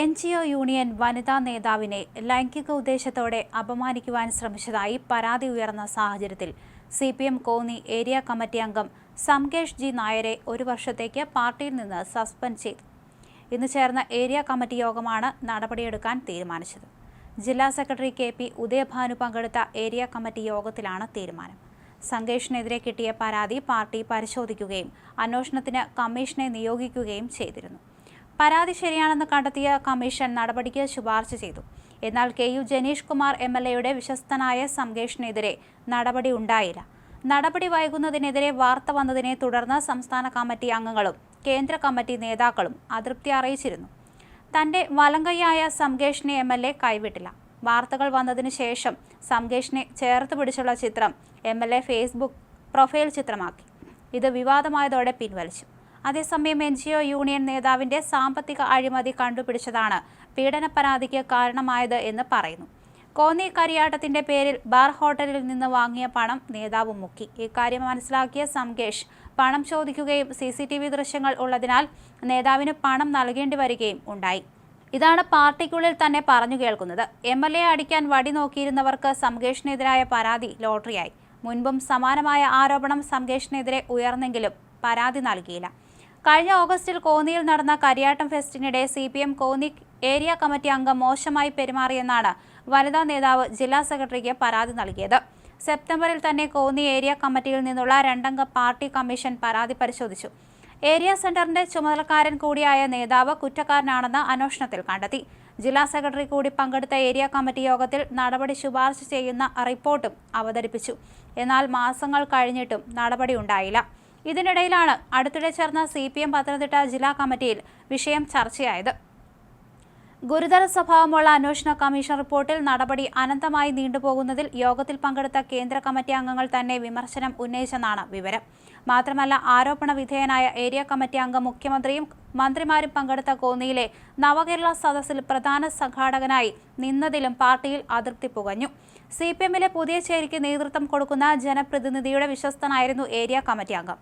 N G O union വനിതാ നേതാവിനെ ലൈംഗിക ഉദ്ദേശത്തോടെ അപമാനിക്കുവാൻ ശ്രമിച്ചതായി പരാതി ഉയർന്ന സാഹചര്യത്തിൽ C P M Konni area committee അംഗം സംകേഷ് ജി നായരെ ഒരു വർഷത്തേക്ക് പാർട്ടിയിൽ നിന്ന് സസ്പെൻഡ് ചെയ്തു. ഇന്ന് ചേർന്ന ഏരിയ കമ്മിറ്റി യോഗമാണ് നടപടിയെടുക്കാൻ തീരുമാനിച്ചത്. ജില്ലാ സെക്രട്ടറി കെ പി ഉദയഭാനു പങ്കെടുത്ത ഏരിയ കമ്മിറ്റി യോഗത്തിലാണ് തീരുമാനം. സംകേഷിനെതിരെ കിട്ടിയ പരാതി പാർട്ടി പരിശോധിക്കുകയും അന്വേഷണത്തിന് കമ്മീഷനെ നിയോഗിക്കുകയും ചെയ്തിരുന്നു. പരാതി ശരിയാണെന്ന് കണ്ടെത്തിയ കമ്മീഷൻ നടപടിക്ക് ശുപാർശ ചെയ്തു. എന്നാൽ K U Janeesh Kumar M L എയുടെ വിശ്വസ്തനായ സംഗേഷിനെതിരെ നടപടി ഉണ്ടായില്ല. നടപടി വൈകുന്നതിനെതിരെ വാർത്ത വന്നതിനെ തുടർന്ന് സംസ്ഥാന കമ്മിറ്റി അംഗങ്ങളും കേന്ദ്ര കമ്മിറ്റി നേതാക്കളും അതൃപ്തി അറിയിച്ചിരുന്നു. തന്റെ വലങ്കയ്യായ സംഗേഷിനെ എം എൽ എ കൈവിട്ടില്ല. വാർത്തകൾ വന്നതിന് ശേഷം സംഗേഷിനെ ചേർത്ത് പിടിച്ചുള്ള ചിത്രം M L A Facebook profile ചിത്രമാക്കി. ഇത് വിവാദമായതോടെ പിൻവലിച്ചു. അതേസമയം എൻ ജി ഒ യൂണിയൻ നേതാവിന്റെ സാമ്പത്തിക അഴിമതി കണ്ടുപിടിച്ചതാണ്. പീഡന പരാതിക്ക് കാരണമായത് എന്ന് പറയുന്നു. കോന്നി കരിയാട്ടത്തിന്റെ പേരിൽ ബാർ ഹോട്ടലിൽ നിന്ന് വാങ്ങിയ പണം നേതാവ് മുക്കി. ഇക്കാര്യം മനസ്സിലാക്കിയ സംഗേഷ് പണം ചോദിക്കുകയും സി സി ടി വി ദൃശ്യങ്ങൾ ഉള്ളതിനാൽ നേതാവിന് പണം നൽകേണ്ടി വരികയും ഉണ്ടായി. ഇതാണ് പാർട്ടിക്കുള്ളിൽ തന്നെ പറഞ്ഞു കേൾക്കുന്നത്. എം എൽ എ അടിക്കാൻ വടി നോക്കിയിരുന്നവർക്ക് സംകേഷിനെതിരായ പരാതി ലോട്ടറിയായി. മുൻപും സമാനമായ ആരോപണം സംകേഷിനെതിരെ ഉയർന്നെങ്കിലും പരാതി നൽകിയില്ല. കഴിഞ്ഞ ഓഗസ്റ്റിൽ കോന്നിയിൽ നടന്ന Kariyattam ഫെസ്റ്റിനിടെ C P M Konni area committee അംഗം മോശമായി പെരുമാറിയെന്നാണ് വനിതാ നേതാവ് ജില്ലാ സെക്രട്ടറിക്ക് പരാതി നൽകിയത്. സെപ്റ്റംബറിൽ തന്നെ കോന്നി ഏരിയ കമ്മിറ്റിയിൽ നിന്നുള്ള രണ്ടംഗ പാർട്ടി കമ്മീഷൻ പരാതി പരിശോധിച്ചു. ഏരിയ സെന്ററിന്റെ ചുമതലക്കാരൻ കൂടിയായ നേതാവ് കുറ്റക്കാരനാണെന്ന് അന്വേഷണത്തിൽ കണ്ടെത്തി. ജില്ലാ സെക്രട്ടറി കൂടി പങ്കെടുത്ത ഏരിയ കമ്മിറ്റി യോഗത്തിൽ നടപടി ശുപാർശ ചെയ്യുന്ന റിപ്പോർട്ടും അവതരിപ്പിച്ചു. എന്നാൽ മാസങ്ങൾ കഴിഞ്ഞിട്ടും നടപടി ഉണ്ടായില്ല. ഇതിനിടയിലാണ് അടുത്തിടെ ചേർന്ന സി പി എം പത്തനംതിട്ട ജില്ലാ കമ്മിറ്റിയിൽ വിഷയം ചർച്ചയായത്. ഗുരുതര സ്വഭാവമുള്ള അന്വേഷണ കമ്മീഷൻ റിപ്പോർട്ടിൽ നടപടി അനന്തമായി നീണ്ടുപോകുന്നതിൽ യോഗത്തിൽ പങ്കെടുത്ത കേന്ദ്ര കമ്മിറ്റി അംഗങ്ങൾ തന്നെ വിമർശനം ഉന്നയിച്ചെന്നാണ് വിവരം. മാത്രമല്ല ആരോപണ വിധേയനായ ഏരിയ കമ്മിറ്റി അംഗം മുഖ്യമന്ത്രിയും മന്ത്രിമാരും പങ്കെടുത്ത കോന്നിയിലെ നവകേരള സദസ്സിൽ പ്രധാന സംഘാടകനായി നിന്നതിലും പാർട്ടിയിൽ അതൃപ്തി പുകഞ്ഞു. സി പി എമ്മിലെ പുതിയ ചേരിക്ക് നേതൃത്വം കൊടുക്കുന്ന ജനപ്രതിനിധിയുടെ വിശ്വസ്തനായിരുന്നു ഏരിയ കമ്മിറ്റി അംഗം.